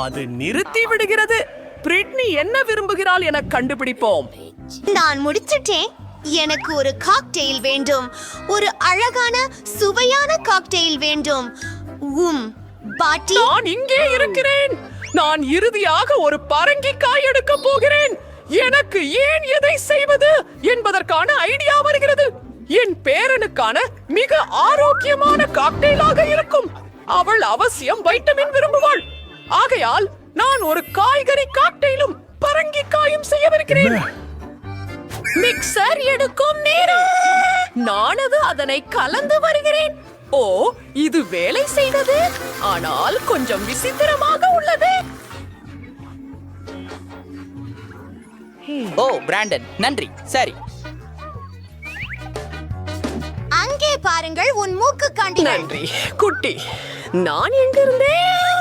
அது நிறுத்தி விடுகிறது. பிரிட்னி என்ன விரும்புகிறாள் என கண்டுபிடிப்போம். நான் முடிச்சிட்டேன். எனக்கு ஒரு காக்டெயில் வேண்டும். ஒரு அழகான சுவையான காக்டெயில் வேண்டும். உம் பாட்டி. நான் இங்கே இருக்கிறேன். நான் இறுதியாக ஒரு பரங்கிக்காய் எடுக்க போகிறேன். எனக்கு ஏன் எதை செய்வது என்பதற்கான ஐடியா வருகிறது. என் பேரனுக்கான மிக ஆரோக்கியமான காக்டெயிலாக இருக்கும். அவள் அவசியம் வைட்டமின் விரும்புவாள். ஆகையால் நான் ஒரு காய்கறி காக்டெயிலும் பரங்கிக்காயும் செய்யவிருக்கிறேன். மிக்சர் எடுக்கும் நேரம் நானது அதனை கலந்து வருகிறேன். ஓ இது வேலை செய்தது. ஆனால் கொஞ்சம் விசித்திரமாக உள்ளது. ஓ பிராண்டன். நன்றி. சரி. அங்கே பாருங்கள் உன் மூக்கு காண்டிகள் நன்றி. குட்டி நான் எங்கிருந்தேன்?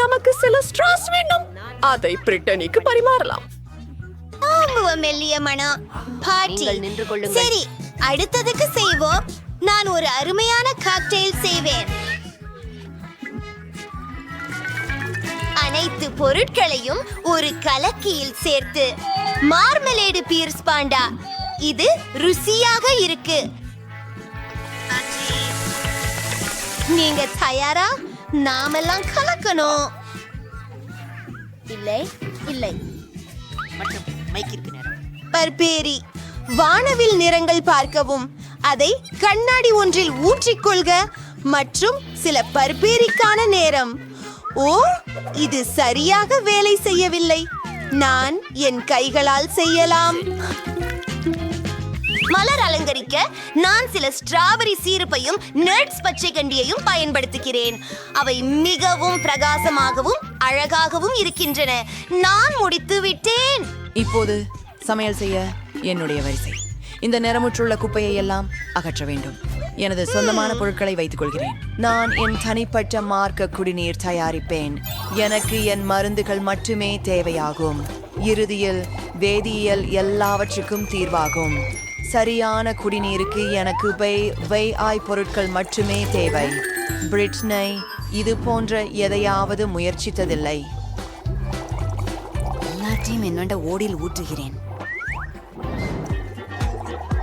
நமக்கு சில ஸ்ட்ராஸ் வேண்டும் அதை பிரிட்டனிக்கு பரிமாறலாம். ஆங்குவ மெல்லிய மனம் பாட்டி. சரி அடுத்ததுக்கு செய்வோம். நான் ஒரு அருமையான காக்டெயில் செய்வேன். அனைத்து பொருட்களையும் ஒரு கலக்கியில் சேர்த்து மார்மலேடு பீர்ஸ் பாண்டா. இது ருசியாக இருக்கு. நீங்க தயாரா? நாமெல்லாம் கலக்கணும். இல்லை இல்லை. பர்பேரி வானவில் நிறங்கள் பார்க்கவும் அதை கண்ணாடி ஒன்றில் ஊற்றிக்கொள்க மற்றும் சில பர்பேரிக்கான நேரம். ஓ இது சரியாக வேலை செய்யவில்லை. நான் என் கைகளால் செய்யலாம். மலர் அலங்கரிக்க நான் சில ஸ்ட்ராபெரி சீருப்பையும் நட்ஸ் பச்சை கண்டியையும் பயன்படுத்துகிறேன். அவை மிகவும் பிரகாசமாகவும் அழகாகவும் இருக்கின்றன. நான் முடித்து விட்டேன். இப்போது சமையல் செய்ய என்னுடைய வரிசை. இந்த நிறமுற்றுள்ள குப்பையை எல்லாம் அகற்ற வேண்டும். எனது சொந்தமான பொருட்களை வைத்துக் கொள்கிறேன். நான் என் தனிப்பட்ட மார்க்க குடிநீர் தயாரிப்பேன். எனக்கு என் மருந்துகள் மட்டுமே தேவையாகும். இறுதியில் வேதியியல் எல்லாவற்றுக்கும் தீர்வாகும். சரியான குடிநீருக்கு எனக்கு வை வை ஆய் பொருட்கள் மட்டுமே தேவை. பிரிட்னை இது போன்ற எதையாவது முயற்சித்ததில்லை. எல்லாத்தையும் என்னோட ஓடில் ஊற்றுகிறேன்.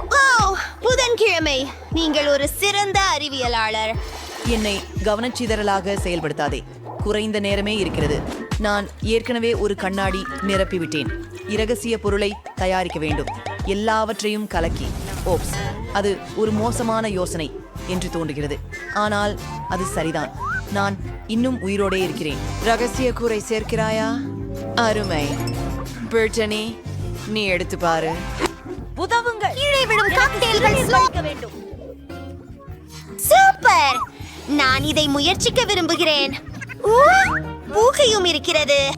ஓ புதன்கிழமை. நீங்கள் ஒரு சிறந்த அறிவியலாளர். என்னை கவனச்சிதறலாக செயல்படுத்தாதே. குறைந்த நேரமே இருக்கிறது. நான் ஏற்கனவே ஒரு கண்ணாடி நிரப்பிவிட்டேன். இரகசிய பொருளை தயாரிக்க வேண்டும். எல்லாவற்றையும் கலக்கி ஓப்ஸ் அது ஒரு மோசமான யோசனை என்று தோன்றுகிறது. ஆனால் அது சரிதான். நான் இன்னும் உயிரோடே இருக்கிறேன். ரகசிய கூரை சேர்க்கிறாயா? அருமை. பிரிட்டனி நீ எடுத்து பாரு. கீழே விழும் காக்டெயில்கள் வேண்டும் சூப்பர். நான் இதை முயற்சிக்க விரும்புகிறேன். ஓ, ஊகையும் இருக்கிறது.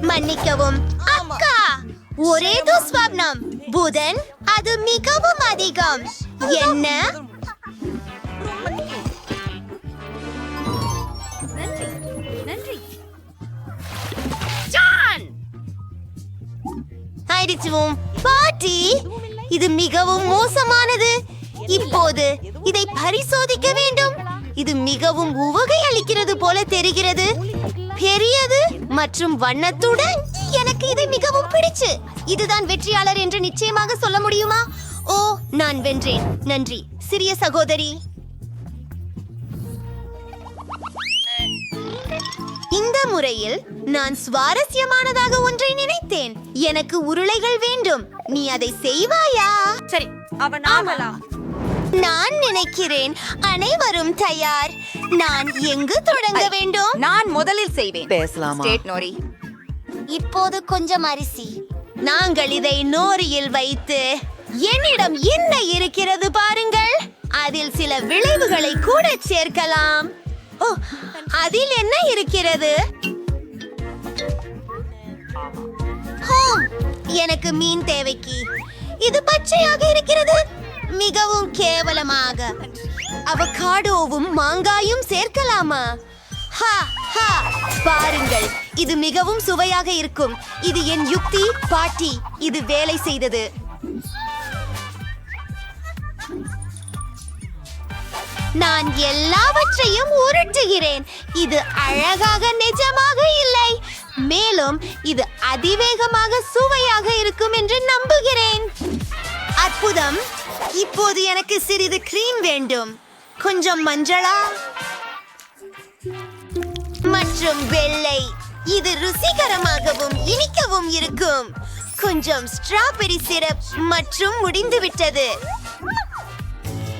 மன்னிக்கவும். அக்கா ஒரே துஸ்வப்னம் புதன் அது மிகவும் அதிகம். என்ன? ஆயிடுச்சுவும். பாட்டி இது மிகவும் மோசமானது. இப்போது இதை பரிசோதிக்க வேண்டும். இது மிகவும் உவகை அளிக்கிறது போல தெரிகிறது. பெரியது மற்றும் வண்ணத்துடன் எனக்கு இது மிகவும் பிடிச்சு. இதுதான் வெற்றியாளர் என்று நிச்சயமாக சொல்ல முடியுமா? ஓ நான் வென்றேன். நன்றி. சிறிய சகோதரி. இந்த முறையில் நான் சுவாரஸ்யமானதாக ஒன்றை நினைத்தேன். எனக்கு உருளைகள் வேண்டும். நீ அதை செய்வாயா? சரி அவன் நான் நினைக்கிறேன் அனைவரும் தயார். நான் எங்கு தொடங்க வேண்டும்? நான் முதலில் செய்வேன். பேசலாமா? ஸ்டேட் நோரி இப்போது கொஞ்சம் அரிசி. நாங்கள் இதை நோரியில் வைத்து என்னிடம் என்ன இருக்கிறது பாருங்கள். அதில் சில விளைவுகளை கூட சேர்க்கலாம். ஓ அதில் என்ன இருக்கிறது? எனக்கு மீன் தேவைக்கு. இது பச்சையாக இருக்கிறது. மிகவும் கேவலமாக. அவகாடோவும் மாங்காயும் சேர்க்கலாமா? ஹா ஹா பாருங்கள். இது மிகவும் சுவையாக இருக்கும். இது என் யுக்தி பாட்டி. இது வேலை செய்தது. நான் எல்லாவற்றையும் உருட்டுகிறேன். இது அழகாக நிஜமாக இல்லை. மேலும் இது அதிவேகமாக சுவையாக இருக்கும் என்று நம்புகிறேன். அற்புதம். இப்போது எனக்கு சிறிது கிரீம் வேண்டும். கொஞ்சம் மஞ்சளா? மற்றும் வெள்ளை. இது ருசிகரமாகவும் இனிக்கவும் இருக்கும். கொஞ்சம் ஸ்ட்ராபெரி சிரப் மற்றும் முடிந்து விட்டது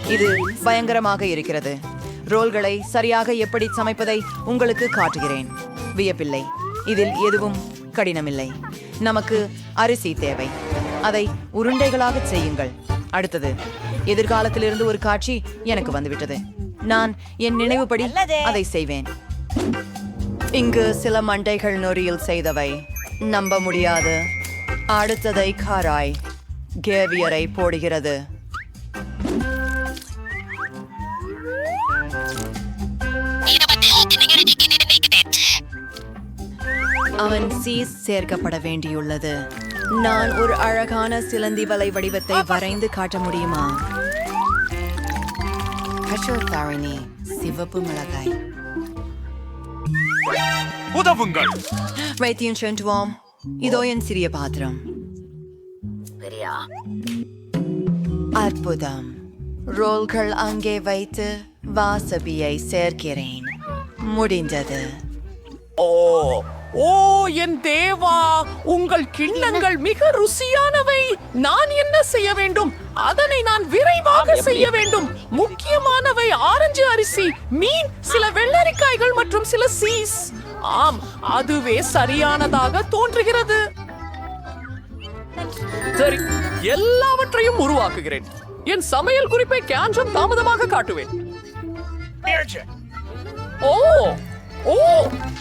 இது பயங்கரமாக இருக்கிறது. ரோல்களை சரியாக எப்படி சமைப்பதை உங்களுக்கு காட்டுகிறேன். வியப்பில்லை. இதில் எதுவும் கடினமில்லை. நமக்கு அரிசி தேவை. அதை உருண்டைகளாக செய்யுங்கள். அடுத்தது எதிர்காலத்திலிருந்து ஒரு காட்சி எனக்கு வந்துவிட்டது. நான் என் நினைவுப்படி அதை செய்வேன். இங்கு சில மண்டைகள் நொறியில் செய்தவை. நம்ப முடியாது. அடுத்ததை காராய். கேவியரை போடுகிறது. அவன் சீஸ் சேர்க்கப்பட வேண்டியுள்ளது. நான் ஒரு அழகான சிலந்தி வலை வடிவத்தை வரைந்து காட்ட முடியுமா? தாரிணி சிவப்பு மிளகாய். உதவுங்கள். வைத்தியம் சென்றுவோம். இதோ என் சிறிய பாத்திரம். அற்புதம். ரோல்கள் அங்கே வைத்து வாசபியை சேர்க்கிறேன். முடிந்தது. ஓ ஓ என் தேவா உங்கள் கிண்ணங்கள் மிக ருசியானவை. நான் என்ன செய்ய வேண்டும்? அதனை நான் விரைவாக செய்ய வேண்டும். முக்கியமானவை ஆரஞ்சு அரிசி மீன் சில வெள்ளரிக்காய்கள் மற்றும் சில சீஸ். ஆம் அதுவே சரியானதாக தோன்றுகிறது. சரி எல்லாவற்றையும் உருவாக்குகிறேன். என் சமையல் குறிப்பை கேஞ்சம் தாமதமாக காட்டுவேன். ஓ ஓ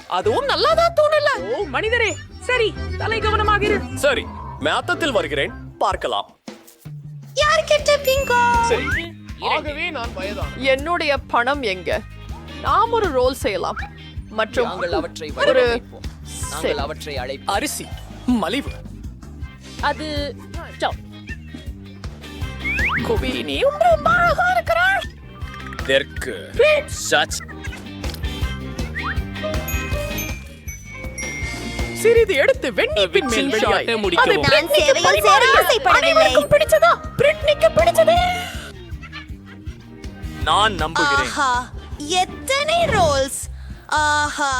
அதுவும் நல்லாதா தோணல? ஓ மனிதரே. சரி தலை கவனமாக இரு சரி மேத்தத்தில் வருகிறேன். பார்க்கலாம். யார்கிட்ட பிங்கோ? சரி. ஆகவே நான் வயதான என்னுடைய பணம் எங்க? நாம் ஒரு ரோல் செய்யலாம். மற்றும் நாங்கள் அவற்றை ஒரு. நாங்கள் அவற்றை அழைப்போம். அரிசி மலிவு. அது நீ ரொம்ப அழகா இருக்கிறாய் தெற்கு. சச் சிறிது எடுத்து வெண்ணீப்பின் மேல் முடிக்கவும். அது பரிமாறினார். ஆசைப்படவில்லை. அனைவருக்கும் பிடிச்சதா பிரிட்னிக்கு பிடிச்சதே நான் நம்புகிறேன் ஆஹா எத்தனை ரோல்ஸ் ஆஹா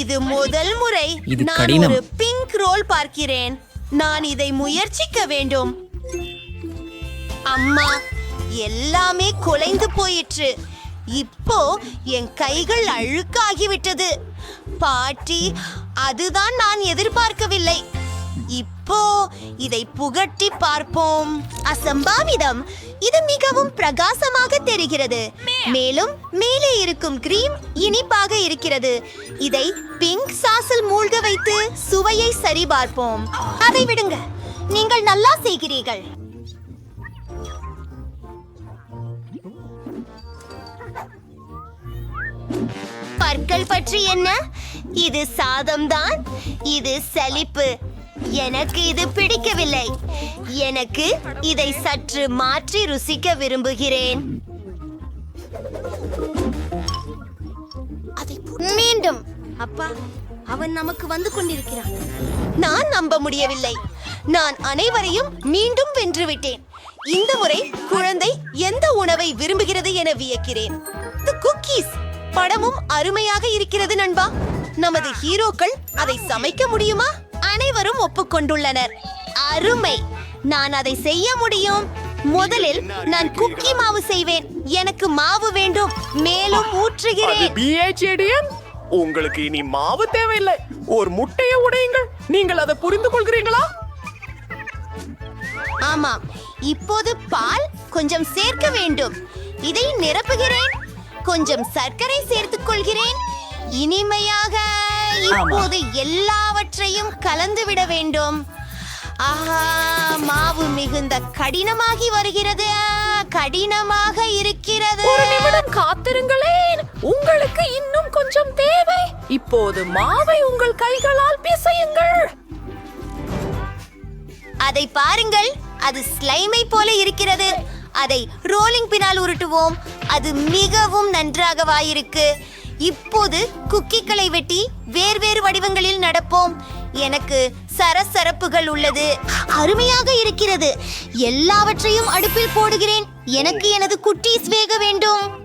இது முதல் முறை இது நான் கடினம். ஒரு பிங்க் ரோல் பார்க்கிறேன் நான் இதை முயற்சிக்க வேண்டும் அம்மா எல்லாமே குலைந்து போயிற்று இப்போ என் கைகள் அழுக்காகிவிட்டது பாட்டி அதுதான் நான் எதிர்பார்க்கவில்லை. இப்போ இதை புகட்டி பார்ப்போம். அசம்பாவிதம். இது மிகவும் பிரகாசமாக தெரிகிறது. மேலும் மேலே இருக்கும் கிரீம் இனிப்பாக இருக்கிறது. இதை பிங்க் சாஸில் மூழ்க வைத்து சுவையை சரிபார்ப்போம். அதை விடுங்க. நீங்கள் நல்லா செய்கிறீர்கள். பற்கள் பற்றி என்ன? இது சாதம்தான் இது சலிப்பு. எனக்கு இது பிடிக்கவில்லை. எனக்கு இதை சற்று மாற்றி ருசிக்க விரும்புகிறேன். மீண்டும். அப்பா அவன் நமக்கு வந்து கொண்டிருக்கிறான். நான் நம்ப முடியவில்லை. நான் அனைவரையும் மீண்டும் வென்றுவிட்டேன். இந்த முறை குழந்தை எந்த உணவை விரும்புகிறது என வியக்கிறேன். குக்கீஸ் படமும் அருமையாக இருக்கிறது நண்பா. நமது ஹீரோக்கள் அதை சமைக்க முடியுமா? அனைவரும் ஒப்புக்கொண்டுள்ளனர். அருமை. நான் அதை செய்ய முடியும். முதலில் நான் குக்கி மாவு செய்வேன். எனக்கு மாவு வேண்டும். மேலும் ஊற்றுகிறேன். உங்களுக்கு இனி மாவு தேவையில்லை. ஒரு முட்டையை உடையுங்கள். நீங்கள் அதை புரிந்து கொள்கிறீங்களா ஆமாம். இப்போது பால் கொஞ்சம் சேர்க்க வேண்டும். இதை நிரப்புகிறேன். கொஞ்சம் சர்க்கரை சேர்த்துக் கொள்கிறேன். இனிமையாக இப்போது எல்லாவற்றையும் கலந்து விட வேண்டும். ஆஹா மாவு மிகுந்த கடினமாகி வருகிறது. கடினமாக இருக்கிறது. ஒரு நிமிடம் காத்திருங்களேன். உங்களுக்கு இன்னும் கொஞ்சம் தேவை. இப்போது மாவை உங்கள் கைகளால் பிசையுங்கள். அதை பாருங்கள். அது ஸ்லைமை போல இருக்கிறது. அதை ரோலிங் பினால் உருட்டுவோம். அது மிகவும் நன்றாகவாயிருக்கு இப்போது குக்கிகளை வெட்டி வேறு வடிவங்களில் நடப்போம். எனக்கு சரசரப்புகள் உள்ளது. அருமையாக இருக்கிறது. எல்லாவற்றையும் அடுப்பில் போடுகிறேன். எனக்கு எனது குட்டீஸ் வேக வேண்டும்.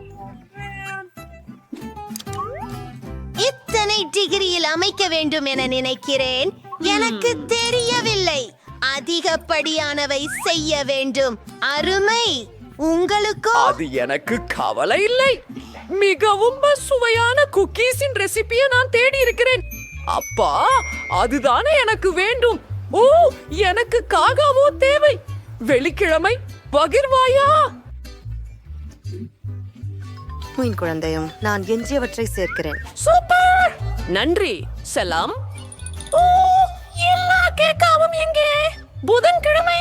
இத்தனை டிகிரியில் அமைக்க வேண்டும் என நினைக்கிறேன். எனக்கு தெரியவில்லை. அதிகப்படியானவை செய்ய வேண்டும். அருமை. உங்களுக்கோ? அது எனக்கு கவலை இல்லை. மிகவும் சுவையான குக்கீஸின் ரெசிபியை நான் தேடி இருக்கிறேன் அப்பா அதுதானே எனக்கு வேண்டும். ஓ எனக்கு காகாவோ தேவை. வெள்ளிக்கிழமை பகிர்வாயா? மீன் குழந்தையும் நான் எஞ்சியவற்றை சேர்க்கிறேன். சூப்பர்! நன்றி செலாம். ஓ எல்லா கேக்காவும் எங்கே? புதன்கிழமை?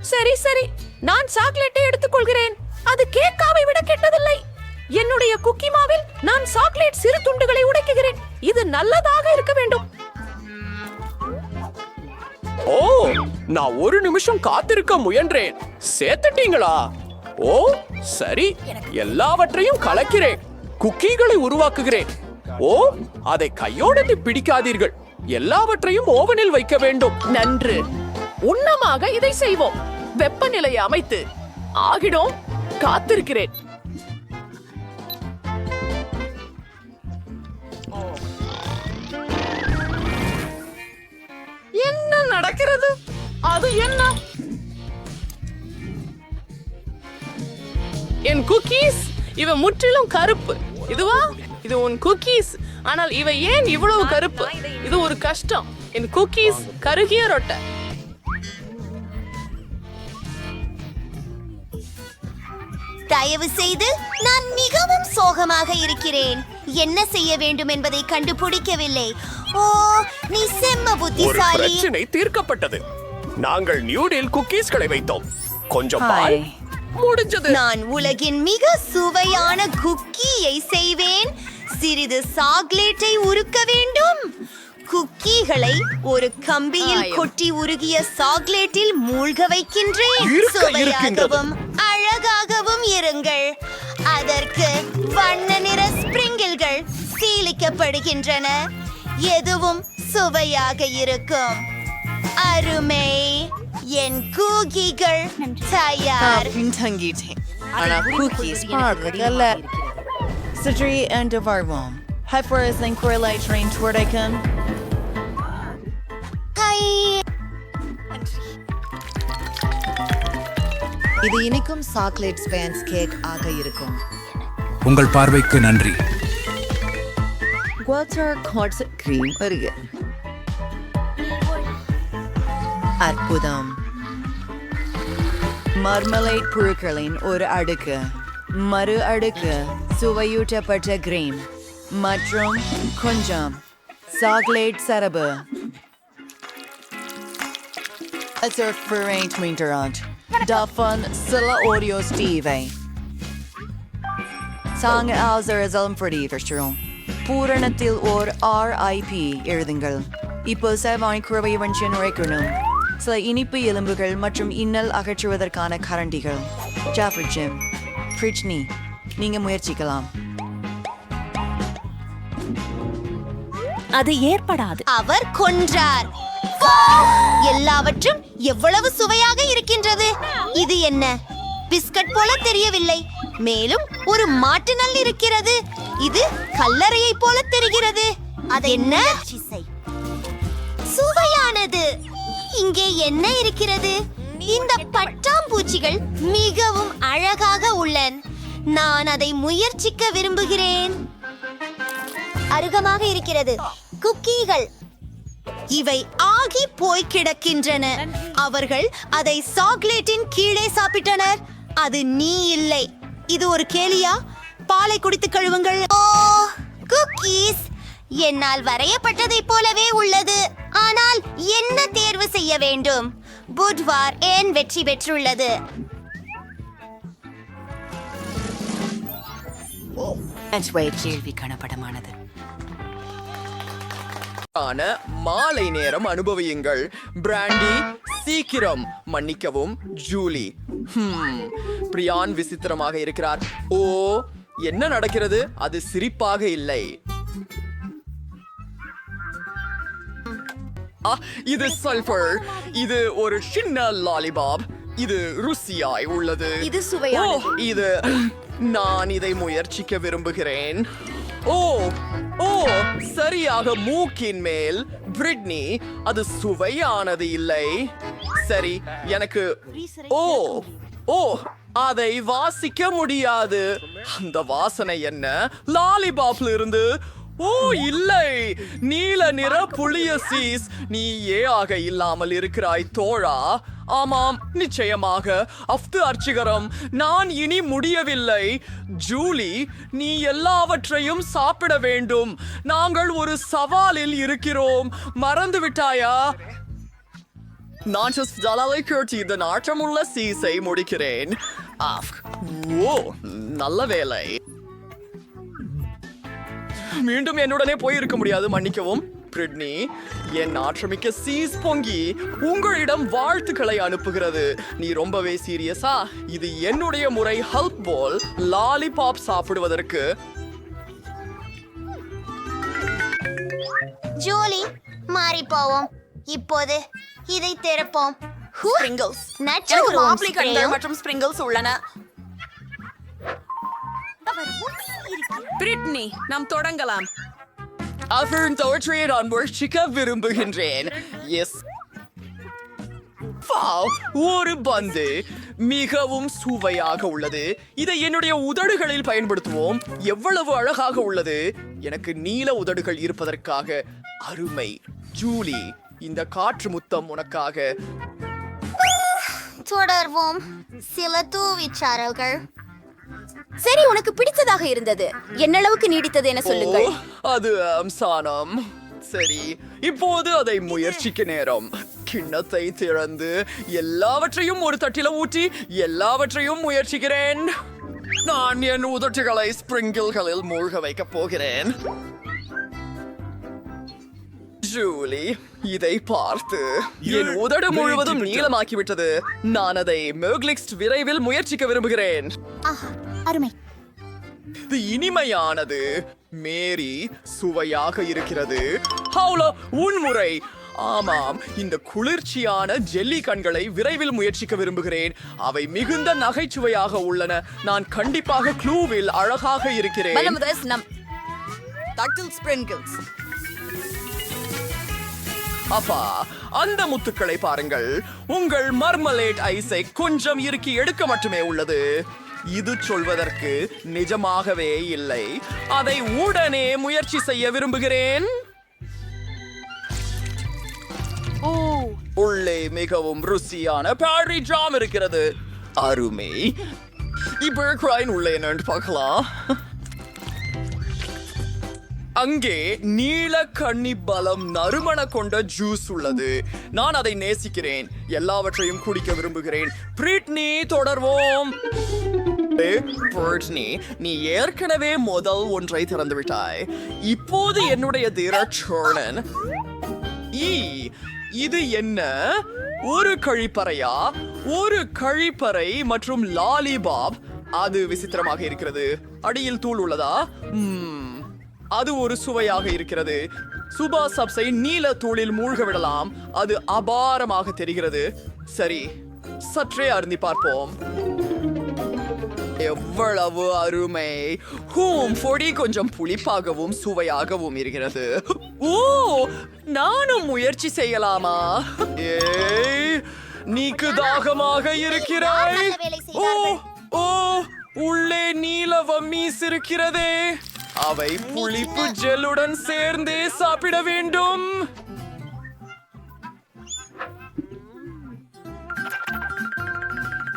சரி சரி. நான் சாக்லேட்டை எடுத்துக்கொள்கிறேன். அது கேக்காவை விட கெட்டதில்லை. என்னுடைய குக்கி மாவில் நான் சாக்லேட் சிறு துண்டுகளை உடைக்குகிறேன். இது நல்லதாக இருக்க வேண்டும். ஓ நான் ஒரு நிமிஷம் காத்திருக்க முயன்றேன். சேர்த்துட்டீங்களா? ஓ சரி. எல்லாவற்றையும் கலக்கிறேன். குக்கீகளை உருவாக்குகிறேன். ஓ அதை கையோடு பிடிக்காதீர்கள். எல்லாவற்றையும் ஓவனில் வைக்க வேண்டும். நன்று. உன்னமாக இதை செய்வோம். வெப்பநிலையை அமைத்து ஆகிடும் காத்திருக்கிறேன். என்ன நடக்கிறது? அது என்ன? என் குக்கீஸ் இவ முற்றிலும் கருப்பு. இதுவா? இது உன் குக்கீஸ் ஆனால் இவ ஏன் இவ்வளவு கருப்பு? இது ஒரு கஷ்டம். என் குக்கீஸ் கருகிய ரொட்டை. தயவு செய்து நான் மிகவும் சோகமாக இருக்கிறேன். என்ன செய்ய வேண்டும் என்பதை கண்டுபிடிக்கவில்லை. ஓ நீ செம்ம புத்திசாலி. பிரச்சனை தீர்க்கப்பட்டது. நாங்கள் நியூடில் குக்கீஸ்களை வைத்தோம். கொஞ்சம் பால். முடிஞ்சது. நான் உலகின் மிக சுவையான குக்கியை செய்வேன். சிறிது சாக்லேட்டை உருக்க வேண்டும். குக்கீகளை ஒரு கம்பியில். கொட்டி உருகிய சாக்லேட்டில் மூழ்க வைக்கின்றேன். சுவையாகவும் அழகாகவும் இருங்கள். அதற்கு வண்ண நிற ஸ்பிரிங்கிள்கள் சீலிக்கப்படுகின்றன. எதுவும் சுவையாக இருக்கும். அருமை. என் கூகிகள் தயார். பின்தங்கிட்டேன். ஆனா cookies பார்க்கல சற்றி என்று வருவோம் ஹைப்பர்ஸ்லிங் குரலை ட்ரெயின் துடைக்கன் ஹை இது இனிக்கும் சாக்லேட் ஸ்பேன்ஸ் கேக் ஆக இருக்கும். உங்கள் பார்வைக்கு நன்றி. குவாட்டர் கார்ட்ஸ் கிரீம் வருக. அற்புதம். மர்மலைட் புழுக்களின் ஒரு அடுக்கு. மறு அடுக்கு. சுவையூட்டப்பட்ட கிரீம் மற்றும் கொஞ்சம் சாக்லேட் சரபு Azurfurant Minterant. Davon Silla Audio Steve. Sang Alzarazalm for the Verstrom. பூரணத்தில் ஓர் ஆர்ஐபி எழுதுங்கள் இப்போ சேவாய் குறவை வஞ்சன் உரைக்கணும் சில இனிப்பு எலும்புகள் மற்றும் இன்னல் அகற்றுவதற்கான கரண்டிகள் ஜாஃபர் ஜிம் ஃப்ரிட்ஜ்னி நீங்க முயற்சிக்கலாம் அது ஏற்படாது. அவர் கொன்றார்! எல்லாவற்றும் எவ்வளவு சுவையாக இருக்கின்றது. இது என்ன? பிஸ்கட் போல தெரியவில்லை. மேலும் ஒரு மாட்டு நல் இருக்கிறது. இது கல்லறையை போல தெரிகிறது. அது என்ன? சுவையானது. இங்கே என்ன இருக்கிறது? இந்த பட்டாம்பூச்சிகள் மிகவும் அழகாக உள்ளன. நான் அதை முயற்சிக்க விரும்புகிறேன். அருகமாக இருக்கிறது. குக்கீகள். இவை ஆகி போய் கிடக்கின்றன. அவர்கள் அதை சாக்லேட்டின் கீழே சாப்பிட்டனர். அது நீ இல்லை. இது ஒரு கேலியா? பாலை குடித்து கழுவுங்கள். ஓ குக்கீஸ். என்னால் வரையப்பட்டதைப் போலவே உள்ளது. ஆனால் என்ன தேர்வு செய்ய வேண்டும்? புட்வார் ஏன் வெற்றி பெற்றுள்ளது? கேள்வி கணப்படமானது ஆன மாலை நேரம் அனுபவியுங்கள். பிராண்டி சீக்கிரம். மன்னிக்கவும் ஜூலி. பிரியான் விசித்திரமாக இருக்கிறார். ஓ என்ன நடக்கிறது? அது சிரிப்பாக இல்லை. இது சல்பர் இது ஒரு சின்ன லாலிபாப் இது ருசியாய் உள்ளது. இது சுவையானது. ஓ, இது நான் இதை முயற்சிக்க விரும்புகிறேன். ஓ ஓ சரியாக மூக்கின் மேல். பிரிட்னி அது சுவையானது இல்லை. சரி எனக்கு ஓ ஓ அதை வாசிக்க முடியாது. அந்த வாசனை என்ன? லாலிபாப்ல இருந்து ஓ இல்லை. நீல நிற புளிய சீஸ். நீ ஏ ஆக இல்லாமல் இருக்கிறாய் தோழா. ஆமாம் நிச்சயமாக. அஃது அர்ச்சிகரம் நான் இனி முடியவில்லை. ஜூலி நீ எல்லாவற்றையும் சாப்பிட வேண்டும். நாங்கள் ஒரு சவாலில் இருக்கிறோம். மறந்து விட்டாயா? நான் just ஜலாலை கேட்டு இதன் ஆற்றமுள்ள சீஸை முடிக்கிறேன். ஆஃப். ஓ நல்ல வேலை. மீண்டும் என்னுடனே போயிருக்க முடியாது. மன்னிக்கவும். பிரிட்னி என் நாற்றமிக்க சீஸ் பொங்கி உங்களிடம் வாழ்த்துக்களை அனுப்புகிறது. நீ ரொம்பவே சீரியஸா? இது என்னுடைய முறை ஹெல்ப் போல் லாலிபாப் சாப்பிடுவதற்கு. ஜூலி மாறி போவோம் இப்போது இதை திறப்போம். ஹூ, ஸ்பிரிங்கிள்ஸ். மற்றும் ஸ்பிரிங்கிள்ஸ் உள்ளன. பிரிட்னி நாம் தொடங்கலாம். அவர் தோற்றியை நான் முயற்சிக்க விரும்புகின்றேன். எஸ் ஒரு பந்து மிகவும் சுவையாக உள்ளது. இதை என்னுடைய உதடுகளில் பயன்படுத்துவோம். எவ்வளவு அழகாக உள்ளது. எனக்கு நீல உதடுகள் இருப்பதற்காக அருமை. ஜூலி இந்த காற்று முத்தம் உனக்காக. தொடர்வோம். சில தூவிச்சாரல்கள் சரி உனக்கு பிடித்ததாக இருந்தது. என்னளவுக்கு நீடித்தது என சொல்லுங்கள். அது அம்சானம். சரி இப்போது அதை முயற்சிக்க நேரம். கிண்ணத்தை திறந்து எல்லாவற்றையும் ஒரு தட்டில ஊற்றி எல்லாவற்றையும் முயற்சிக்கிறேன். நான் என் உதட்டுகளை ஸ்பிரிங்கிள்களில் மூழ்க வைக்கப் போகிறேன். ஜூலி இதை பார்த்து என் உதடு முழுவதும் நீளமாக்கிவிட்டது. நான் அதை மெர்க்லிக்ஸ்ட் விரைவில் முயற்சிக்க விரும்புகிறேன். ஆஹா அருமை. இது இனிமையானது. மேரி சுவையாக இருக்கிறது. ஹவுலோ உன்முறை. ஆமாம் இந்த குளிர்ச்சியான ஜெல்லி கண்களை விரைவில் முயற்சிக்க விரும்புகிறேன். அவை மிகுந்த நகைச்சுவையாக உள்ளன. நான் கண்டிப்பாக க்ளூவில் அழகாக இருக்கிறேன். அப்பா அந்த முத்துக்களை பாருங்கள். உங்கள் மர்மலேட் ஐஸை கொஞ்சம் இறுக்கி எடுக்க மட்டுமே உள்ளது. இது சொல்வதற்கு நிஜமாகவே இல்லை. அதை உடனே முயற்சி செய்ய விரும்புகிறேன். உள்ளே மிகவும் ருசியான பாரி ஜாம் இருக்கிறது. அருமை. இப்போ உள்ளே என்னன்னு பார்க்கலாம். அங்கே நீல கன்னி பலம் நறுமண கொண்ட ஜூஸ் உள்ளது. நான் அதை நேசிக்கிறேன். எல்லாவற்றையும் குடிக்க விரும்புகிறேன். பிரிட்னி தொடர்வோம். பிரிட்னி நீ ஏற்கனவே முதல் ஒன்றை திறந்து விட்டாய் இப்போது என்னுடைய திரட்சோழன் ஈ இது என்ன? ஒரு கழிப்பறையா? ஒரு கழிப்பறை மற்றும் லாலிபாப். அது விசித்திரமாக இருக்கிறது. அடியில் தூள் உள்ளதா? உம் அது ஒரு சுவையாக இருக்கிறது. சுபா சப்ஸை நீல தூளில் மூழ்க விடலாம். அது அபாரமாக தெரிகிறது. சரி சற்றே அருந்தி பார்ப்போம். எவ்வளவு அருமை. ஹூம் பொடி கொஞ்சம் புளிப்பாகவும் சுவையாகவும் இருக்கிறது. ஓ நானும் முயற்சி செய்யலாமா? ஏய் நீக்கு தாகமாக இருக்கிறாய். ஓ. ஓ உள்ளே நீல வம்மீஸ் இருக்கிறதே அவை புளிப்பு ஜெல்லுடன் சேர்ந்தே சாப்பிட வேண்டும்.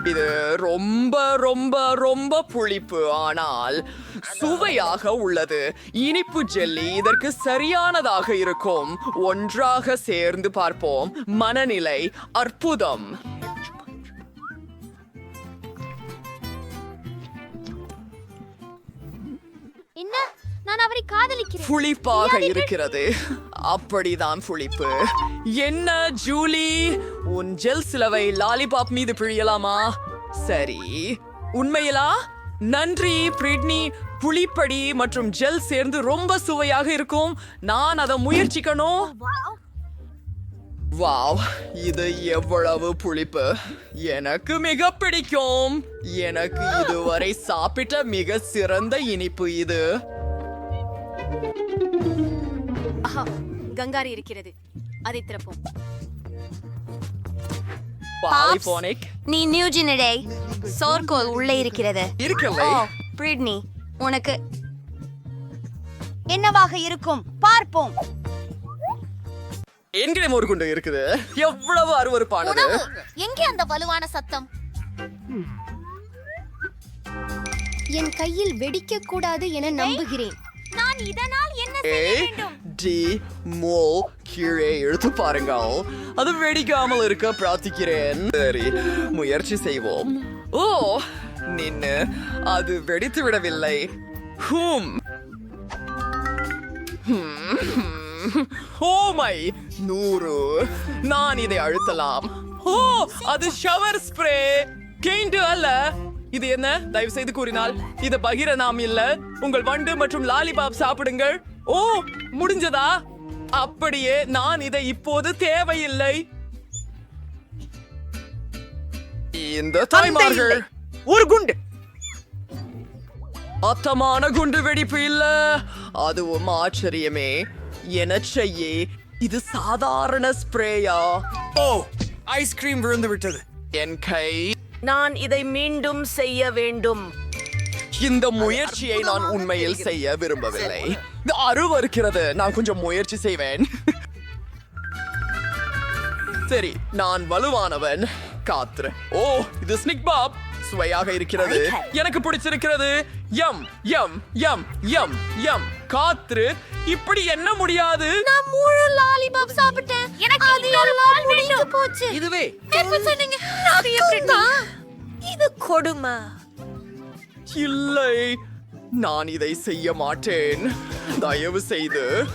இது ரொம்ப ரொம்ப ரொம்ப புளிப்பு. ஆனால் சுவையாக உள்ளது. இனிப்பு ஜெல்லி இதற்கு சரியானதாக இருக்கும். ஒன்றாக சேர்ந்து பார்ப்போம். மனநிலை அற்புதம். என்ன? நான் அவரை காதலிக்கிறேன். புளிப்பாக இருக்கிறது. அப்படிதான் புளிப்பு. என்ன ஜூலி? உன் ஜெல் சிலவை லாலிபாப் மீது பிழியலாமா? சரி. உண்மையிலா? நன்றி பிரிட்னி. புளிப்படி மற்றும் ஜெல் சேர்ந்து ரொம்ப சுவையாக இருக்கும். நான் அதை முயற்சிக்கணும். வாவ். இது எவ்வளவு புளிப்பு. எனக்கு மிக பிடிக்கும். எனக்கு இதுவரை சாப்பிட்ட மிக சிறந்த இனிப்பு இது. கங்காரி இருக்கிறது. அதை திறப்போம். பாலிபோனிக். நீ நியூஜினடே சோர்கோல் உள்ளே இருக்கிறது. இருக்கலை பிரிட்னி உனக்கு என்னவாக இருக்கும்? பார்ப்போம். என்கிட்ட ஒரு குண்டு இருக்குது? எவ்வளவு அருவருப்பானது? எங்கே அந்த வலுவான சத்தம்? என் கையில் வெடிக்க கூடாது என நம்புகிறேன். நான் இதனால் என்ன ஏ டி மோ கீழே எடுத்து பாருங்கள். அது வெடிக்காமல் இருக்க பிரார்த்திக்கிறேன். சரி முயற்சி செய்வோம். ஓ நின்னு அது வெடித்து விடவில்லை. ஹூம். ஓ மை நூறு. நான் இதை அழுத்தலாம். ஓ அது ஷவர் ஸ்ப்ரே. கெயிண்டு அல்ல. இது என்ன? தயவு செய்து கூறினால் இது பகிர நாம் இல்ல உங்கள் வண்டு மற்றும் லாலிபாப் சாப்பிடுங்கள். ஓ முடிஞ்சதா? அப்படியே நான் இதை இப்போது தேவையில்லை. இந்த தாய்மார்கள். ஒரு குண்டு. அத்தமான குண்டு வெடிப்பு இல்ல. அதுவும் ஆச்சரியமே. என செய்ய இது சாதாரண ஸ்ப்ரேயா? ஓ ஐஸ்கிரீம் விழுந்து விட்டது என் கை நான் இதை மீண்டும் செய்ய வேண்டும். இந்த முயற்சியை நான் உண்மையில் செய்ய விரும்பவில்லை. அருவருக்கிறது நான் கொஞ்சம் முயற்சி செய்வேன். சரி நான் வலுவானவன். காத்துரு. ஓ இது ஸ்னிக் பாப் சுவையாக இருக்கிறது. எனக்கு பிடிச்சிருக்கிறது yum yum yum yum yum. காத்துரு இப்படி என்ன முடியாது? நான் முழு லாலிபாப் சாப்பிட்டேன். எனக்கு அது எல்லாம் முடிஞ்சு போச்சு. இதுவே. எப்ப சொன்னீங்க? இது கொடுமை. இல்லை. நான் இதை செய்ய மாட்டேன். தயவு செய்து.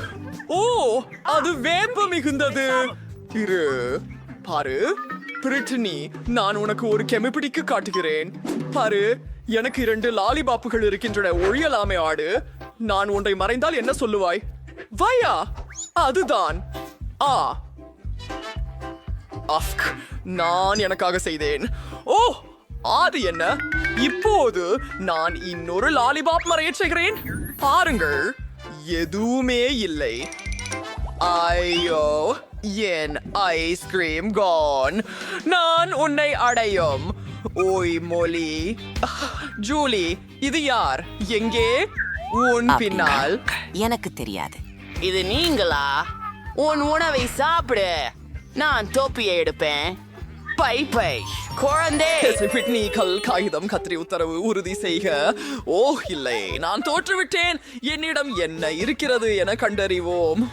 ஓ அது வேப்ப மிகுந்தது. இரு பாரு. பிரிட்டனி நான் உனக்கு ஒரு கெமிபிடிக்கு காட்டுகிறேன். பாரு எனக்கு இரண்டு லாலிபாப்புகள் இருக்கின்றன. ஒழியலாமே ஆடு. நான் ஒன்றை மறைந்தால் என்ன சொல்லுவாய்? வயா! அதுதான். ஆ. அஃப்க் நான் எனக்காக செய்தேன். ஓ அது என்ன? இப்போது நான் இன்னொரு லாலிபாப் மறையச் செய்கிறேன். பாருங்கள். எதுவுமே இல்லை. ஐயோ. என் ஐஸ்கிரீம் கான் நான் உன்னை அடையும். ஓய் மொழி. ஜூலி இது யார்? எங்கே? உன் பின்னால். எனக்கு தெரியாது. இது நீங்களா? உன் உணவை சாப்பிடு. நான் தொப்பியை எடுப்பேன். Bye bye. குழந்தை. பிட்னி கல் காகிதம் கத்திரி உத்தரவு உறுதி செய்க. ஓ இல்லை நான் தோற்றுவிட்டேன். என்னிடம் என்ன இருக்கிறது என கண்டறிவோம்.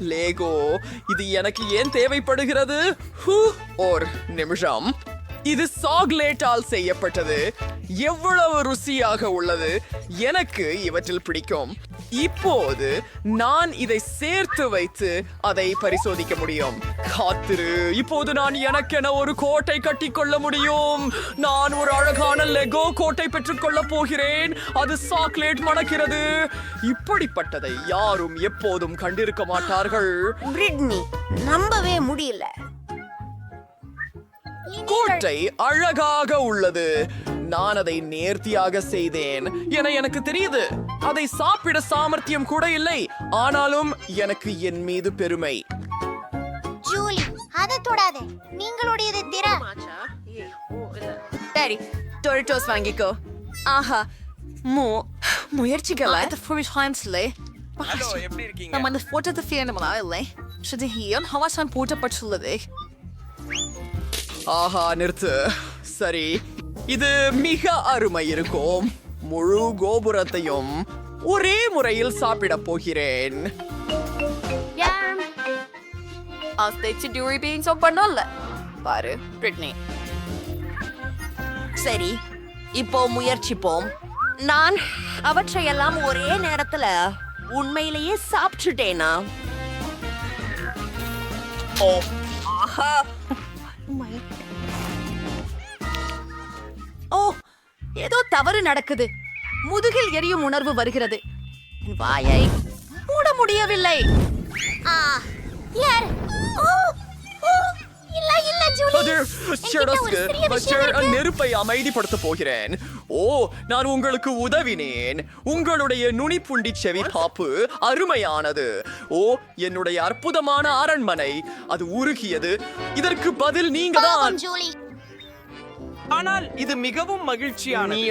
லேகோ இது எனக்கு ஏன் தேவைப்படுகிறது? ஹூ, ஓர் நிமிஷம். இது சாக்லேட்டால் செய்யப்பட்டது. எவ்வளவு ருசியாக உள்ளது. எனக்கு இவற்றில் பிடிக்கும். இப்போது நான் இதை சேர்த்து வைத்து அதை பரிசோதிக்க முடியும். காத்திரு. இப்போது நான் எனக்கென ஒரு கோட்டை கட்டிக்கொள்ள முடியும். நான் ஒரு அழகான லெகோ கோட்டை பெற்றுக்கொள்ள போகிறேன். அது சாக்லேட் மணக்கிறது. இப்படிப்பட்டதை யாரும் எப்போதும் கண்டிருக்க மாட்டார்கள். பிரிட்னி நம்பவே முடியல. கோட்டை அழகாக உள்ளது. நான் அதை நேர்த்தியாக செய்தேன். என எனக்கு தெரியுது. அதை சாப்பிட சாமர்த்தியம் கூட இல்லை. ஆனாலும் எனக்கு என் மீது பெருமை. ஜூலி அதை தொடாதே. நீங்களுடையதை திற. சரி டொரிட்டோஸ் வாங்கிக்கோ. ஆஹா மு முயற்சிக்கல. Det får vi chansle. எப்படி இருக்கீங்க? Det fjerne man er இல்லை. Sånn på det ஆஹா நிறுத்து. சரி இது மிக அருமை இருக்கும். முழு கோபுரத்தையும் ஒரே முறையில் சாப்பிட போகிறேன். Dory being så பண்ணல பாரு பிரிட்னி. சரி இப்போ முயற்சிப்போம். நான் அவற்றையெல்லாம் ஒரே நேரத்துல உண்மையிலேயே சாப்பிட்டுட்டேனா? ஓ ஆஹா. ஏதோ தவறு நடக்குது. முதுகில் எரியும் உணர்வு வருகிறது. என் வாயை மூட முடியவில்லை. நெருப்பை அமைதிப்படுத்த போகிறேன். ஓ நான் உங்களுக்கு உதவினேன். உங்களுடைய நுனிப்புண்டி செவி பாப்பு அருமையானது. ஓ என்னுடைய அற்புதமான அரண்மனை. அது உருகியது. இதற்கு பதில் நீங்க தான் ஆனால் இது மிகவும் மகிழ்ச்சியான நீ